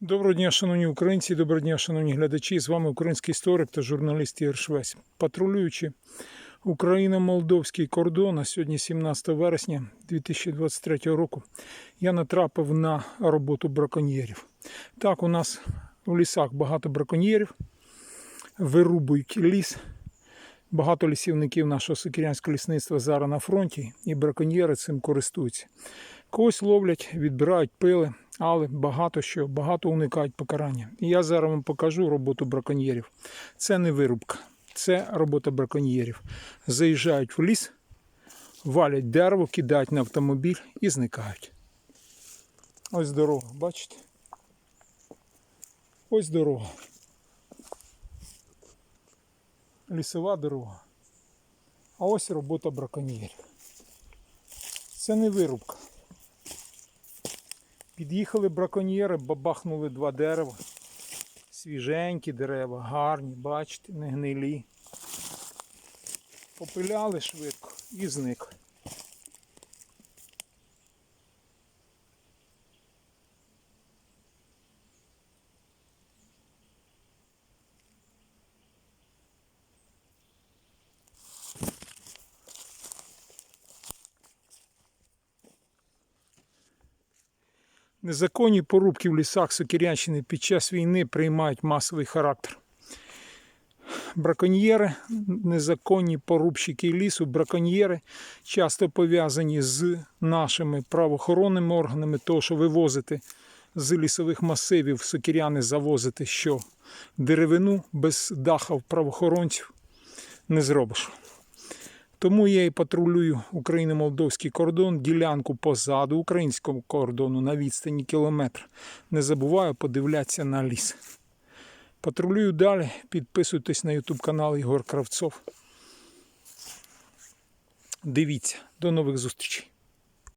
Доброго дня, шановні українці, доброго дня, шановні глядачі. З вами український історик та журналіст Ігор Швець. Патрулюючи Україно-Молдовський кордон, а сьогодні 17 вересня 2023 року, я натрапив на роботу браконьєрів. Так, у нас в лісах багато браконьєрів, вирубують ліс. Багато лісівників нашого сокирянського лісництва зараз на фронті, і браконьєри цим користуються. Когось ловлять, відбирають пили, але багато що, багато уникають покарання. І я зараз вам покажу роботу браконьєрів. Це не вирубка, це робота браконьєрів. Заїжджають в ліс, валять дерево, кидають на автомобіль і зникають. Ось дорога, бачите? Ось дорога. Лісова дорога. А ось робота браконьєрів. Це не вирубка. Під'їхали браконьєри, бабахнули два дерева. Свіженькі дерева, гарні, бачите, не гнилі. Попиляли швидко і зникли. Незаконні порубки в лісах Сокирянщини під час війни приймають масовий характер. Браконьєри, незаконні порубщики лісу, браконьєри часто пов'язані з нашими правоохоронними органами, того, що вивозити з лісових масивів сокиряни завозити що деревину без дахів правоохоронців не зробиш. Тому я і патрулюю Україно-Молдовський кордон, ділянку позаду українського кордону на відстані кілометр. Не забуваю подивлятися на ліс. Патрулюю далі. Підписуйтесь на YouTube канал Ігор Кравцов. Дивіться. До нових зустрічей.